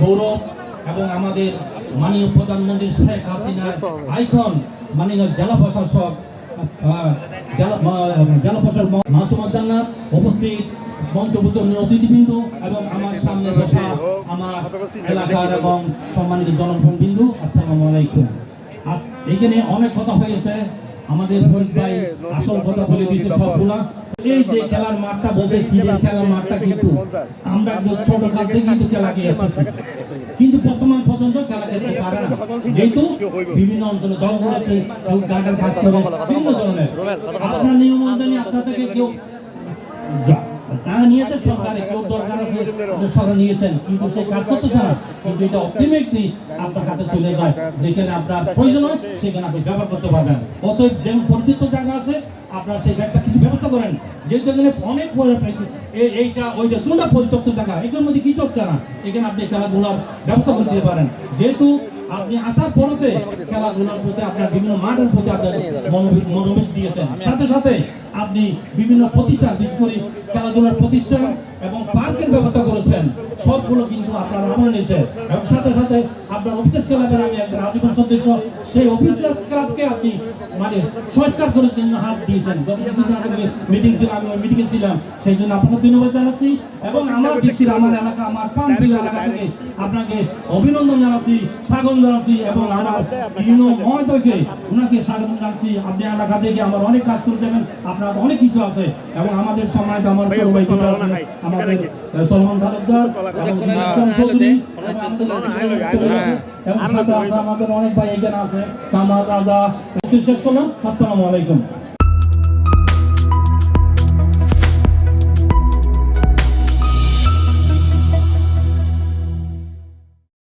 গৌরব এবং আমাদের মাননীয় প্রধানমন্ত্রী শেখ হাসিনার আইকন মাননীয় জেলা প্রশাসক জেলা প্রশাসক মাসুম উপস্থিত মঞ্চভূজনীয় অতিথিবৃন্দ এবং আমার সামনে বসা আমার এলাকার এবং সম্মানিত জনগণবিন্দু আসসালামু আলাইকুম। আজ এখানে অনেক কথা হয়েছে। আমাদের ফরিদ ভাই আসল কথা বলে দিয়েছে সবগুলা। এই যে খেলার মাঠটা বলছে সিজের খেলার মাঠটা কিন্তু। আমরা ছোট কাল থেকে কিন্তু খেলা খেয়েছি কিন্তু বর্তমান পর্যন্ত খেলা খেলতে পারে না। যেহেতু বিভিন্ন অঞ্চলে দল করেছে কেউ গার্ডের কাজ করে, বিভিন্ন ধরনের। আপনার নিয়ম অনুযায়ী আপনার থেকে কেউ নিয়েছে সরকারে, কেউ দরকার আছে সরকার নিয়েছেন, কিন্তু কাজ কিন্তু এটা অল্টিমেটলি আপনার কাছে চলে যায়। যেখানে আপনার প্রয়োজন হয়, সেখানে আপনি ব্যবহার করতে পারবেন। অতএব পরিচিত জায়গা আছে সেই একটা কিছু ব্যবস্থা করেন। যেহেতু এখানে অনেক এইটা, ওইটা দুটা পরিত্যক্ত জায়গা এটার মধ্যে না। এখানে আপনি খেলাধুলার ব্যবস্থা করে দিতে পারেন। যেহেতু আপনি আসার পরতে খেলাধুলার প্রতি আপনার বিভিন্ন মাঠের প্রতি আপনার মনোবেশ দিয়েছেন। সাথে সাথে আপনি বিভিন্ন প্রতিষ্ঠান, বিশেষ করে খেলাধুলার প্রতিষ্ঠান এবং পার্কের ব্যবস্থা করেছেন, সবগুলো কিন্তু আপনার আমলে নিয়েছে এবং সাথে সাথে আপনার অফিস ক্লাবের আমি একজন আজীবন সদস্য সেই অফিস ক্লাবকে আপনি মানে সংস্কার করার জন্য হাত দিয়েছেন। গত কিছুদিন আগে মিটিং ছিল আমি ওই মিটিংয়ে ছিলাম। সেই জন্য আপনাকে ধন্যবাদ জানাচ্ছি এবং আমার দৃষ্টির আমার এলাকা আমার পানপিল এলাকা থেকে আপনাকে অভিনন্দন জানাচ্ছি স্বাগত জানাচ্ছি এবং আমার ইউনো মহোদয়কে ওনাকে স্বাগত জানাচ্ছি। আপনি এলাকা থেকে আমার অনেক কাজ করে যাবেন আপনার অনেক কিছু আছে এবং আমাদের সময় আমার আমাদের সলমান তালুকদার এবং আমাদের অনেক ভাই এখানে আছে কামাল রাজা শেষ করলাম আসসালামু আলাইকুম।